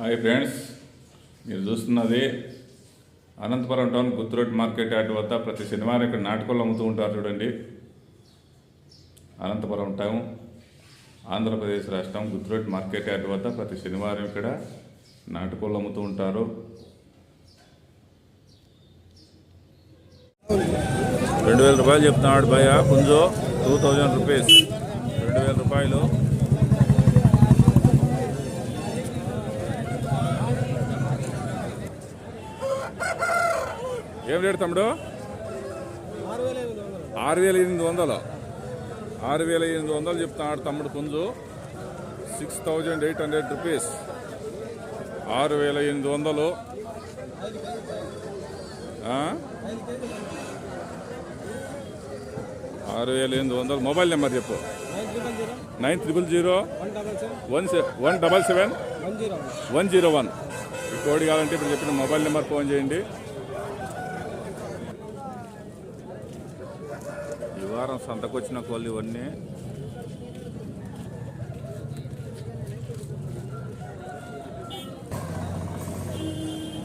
Hi friends మీరు చూస్తున్నది Anantapuram town గుత్తురోడ్ మార్కెట్ యార్డ్ వద్ద ప్రతి శనివారం ఇక్కడ నాటకాలు అమ్ముతూ ఉంటారు చూడండి. అనంతపురం టౌన్ ఆంధ్రప్రదేశ్ రాష్ట్రం గుత్తురోడ్ మార్కెట్ యార్డ్ వద్ద ప్రతి శనివారం ఇక్కడ నాటుకోళ్ళు అమ్ముతూ ఉంటారు. రెండు వేల రూపాయలు చెప్తున్నాడు భయ కుంజో టూ థౌజండ్ రూపీస్ రెండు వేల రూపాయలు. ఏం రేటు తమ్ముడు? ఆరు వేల ఎనిమిది వందలు. ఆరు వేల ఎనిమిది వందలు చెప్తున్నాడు తమ్ముడు పుంజు. Six thousand eight hundred rupees. ఆరు వేల ఎనిమిది వందలు. ఆరు వేల ఎనిమిది వందలు. మొబైల్ నెంబర్ చెప్పు. Nine triple zero. One one double seven. One zero one. కోడి కావాలంటే ఇప్పుడు చెప్పిన మొబైల్ నెంబర్ ఫోన్ చేయండి ఈ వారం సంతకొచ్చిన కోళ్ళు ఇవన్నీ.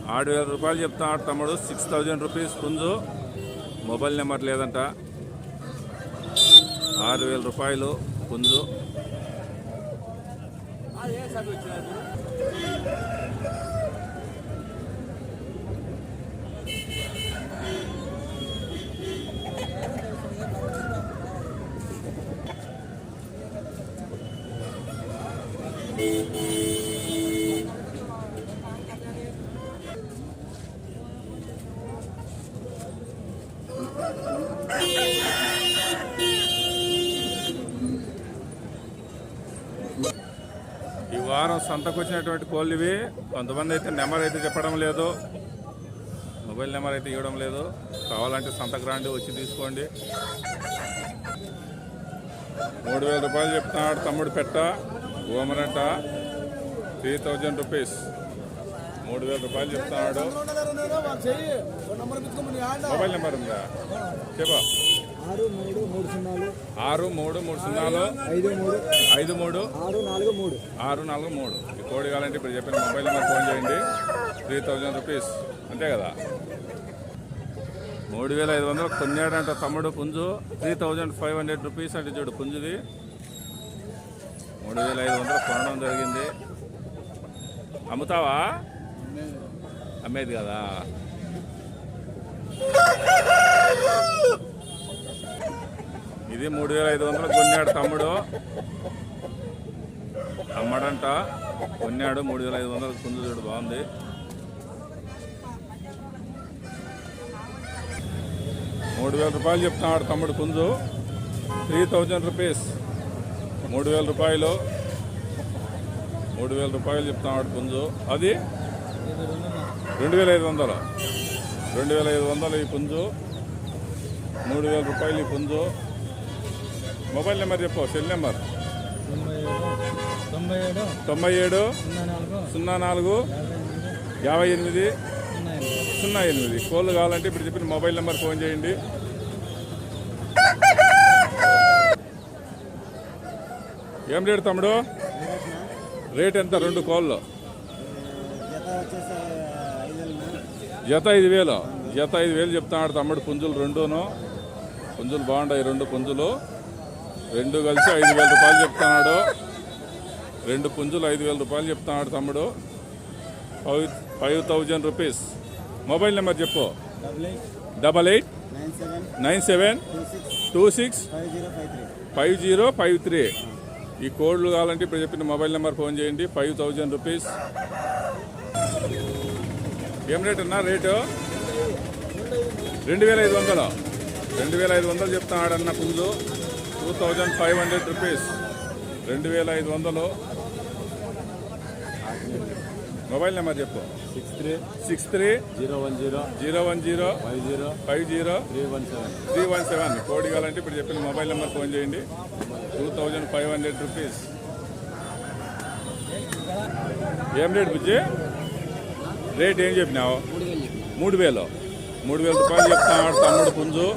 ఆరు వేల రూపాయలు చెప్తున్నాడు తమ్ముడు. సిక్స్ థౌజండ్ రూపీస్ పుంజు. మొబైల్ నెంబర్ లేదంట. ఆరు వేల రూపాయలు పుంజు. ఈ వారం సంతకొచ్చినటువంటి కోళ్ళు ఇవి. కొంతమంది అయితే నెంబర్ అయితే చెప్పడం లేదు. మొబైల్ నెంబర్ అయితే ఇవ్వడం లేదు. కావాలంటే సంతకు రాండి వచ్చి తీసుకోండి. మూడు వేల రూపాయలు చెప్తున్నాడు తమ్ముడు పెట్ట. ఓమరంట త్రీ థౌజండ్ రూపీస్ మూడు వేల రూపాయలు చెప్తున్నాడు. మొబైల్ నెంబర్ ఉందా? చెప్పా. ఆరు మూడు మూడు సున్నాలు. ఆరు మూడు మూడు సున్నాలు ఐదు మూడు. ఐదు మూడు ఆరు నాలుగు మూడు. ఆరు నాలుగు మూడు ఈ కోడి కావాలంటే ఇప్పుడు చెప్పిన మొబైల్ నెంబర్ ఫోన్ చేయండి. త్రీ థౌజండ్ రూపీస్ అంతే కదా? మూడు వేల ఐదు వందలు కొన్నాడంట తమ్ముడు పుంజు. Three thousand five hundred rupees అంటే చూడు పుంజుది. మూడు వేల ఐదు వందలు కొనడం జరిగింది. అమ్ముతావా? అమ్మేది కదా. ఇది మూడు వేల ఐదు వందలు కొన్నాడు తమ్ముడు. అమ్మడంట. కొన్నాడు మూడు వేల ఐదు వందలు పుంజు చూడు బాగుంది. మూడు వేల రూపాయలు చెప్తున్నాడు తమ్ముడు కుందు. Three thousand rupees. మూడు వేల రూపాయలు. మూడు వేల రూపాయలు చెప్తున్నాడు పుంజు. అది? రెండు వేల ఐదు వందలు. రెండు వేల ఐదు వందలు ఈ పుంజు. మూడు వేల రూపాయలు ఈ పుంజు. మొబైల్ నెంబర్ చెప్పు సెల్ నెంబర్. తొంభై ఏడు సున్నా నాలుగు యాభై ఎనిమిది సున్నా ఎనిమిది. సున్నా ఎనిమిది. కోళ్ళు కావాలంటే ఇప్పుడు చెప్పిన మొబైల్ నెంబర్ ఫోన్ చేయండి. ఏం రేటు తమ్ముడు? రేట్ ఎంత రెండు కోళ్ళు? జత ఐదు వేలు. జత ఐదు వేలు చెప్తున్నాడు తమ్ముడు. పుంజులు రెండును. పుంజులు బాగుంటాయి రెండు పుంజులు. రెండు కలిసి ఐదు వేల రూపాయలు చెప్తున్నాడు. రెండు పుంజులు ఐదు వేల రూపాయలు చెప్తున్నాడు తమ్ముడు. Five five thousand rupees. Mobile number చెప్పు. Double eight nine seven two six five zero five three. ఈ కోడ్లు కావాలంటే ఇప్పుడు చెప్పిన మొబైల్ నెంబర్ ఫోన్ చేయండి. Five thousand rupees. ఏం రేట్ అన్నా? రేటు? రెండు వేల ఐదు వందలు. రెండు వేల ఐదు వందలు చెప్తున్నాడన్న పుంజు. Two thousand five hundred rupees. రెండు వేల ఐదు వందలు. మొబైల్ నెంబర్ చెప్పు. Six three six three zero one zero zero one zero five zero five zero three one seven. Three one seven. Code కావాలంటే ఇప్పుడు చెప్పిన మొబైల్ నెంబర్ ఫోన్ చేయండి. Two thousand five hundred rupees. ఏం rate బుజ్జి? Rate ఏం చెప్పినావు? మూడు వేలు. మూడు వేల రూపాయలు చెప్తాడు తమ్ముడు పుంజు.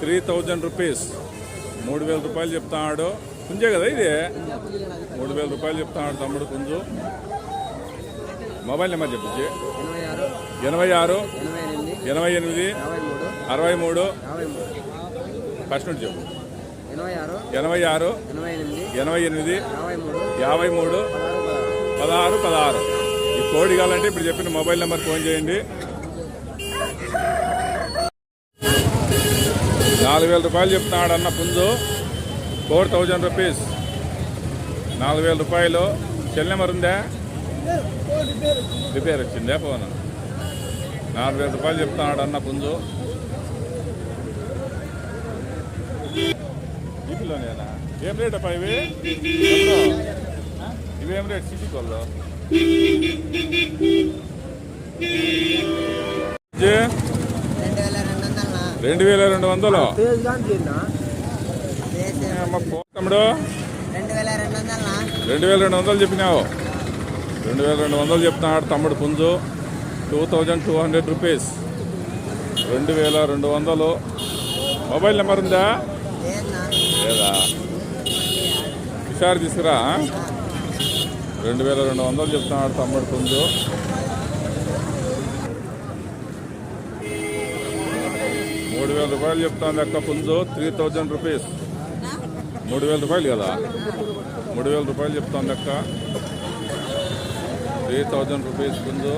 Three thousand rupees. మూడు వేల రూపాయలు చెప్తాడు పుంజే కదా ఇది? మూడు వేల రూపాయలు చెప్తాడు తమ్ముడు పుంజు. మొబైల్ నెంబర్ చెప్పచ్చు ఎనభై ఆరు ఎనభై ఎనిమిది అరవై మూడు. ఫస్ట్ నుంచి చెప్పు. ఎనభై ఆరు ఎనభై ఎనిమిది యాభై మూడు పదహారు పదహారు. ఈ కోడి కావాలంటే ఇప్పుడు చెప్పిన మొబైల్ నెంబర్ ఫోన్ చేయండి. నాలుగు వేల రూపాయలు చెప్తున్నాడు అన్న పుంజు. Four thousand rupees. నాలుగు వేల రూపాయలు. సెల్ నెంబర్ ఉందా? రిపేర్ వచ్చిందే ఫోన్. నాలుగు వేల రూపాయలు చెప్తున్నాడు అన్న పుంజు. వీటిలోనేనా? ఏం రేట్ అప్ప ఇవి? ఇవేం రేట్? సిటీ కోళ్ళు. రెండు వేల రెండు వందలు. తమ్ముడు. రెండు వేల రెండు వందలు చెప్పినావు. రెండు వేల రెండు వందలు చెప్తున్నాడు తమ్ముడు పుంజు. Two thousand two hundred rupees. రెండు వేల రెండు వందలు. మొబైల్ నెంబర్ ఉందా? లేదా? హుషారు తీసుకురా. రెండు వేల రెండు వందలు చెప్తున్నాడు తమ్ముడు పుంజు. మూడు వేల రూపాయలు చెప్తాను లెక్క పుంజు. Three thousand rupees. మూడు వేల రూపాయలు కదా? మూడు వేల రూపాయలు చెప్తాను లెక్క. త్రీ థౌజండ్ రూపీస్ ఉందో.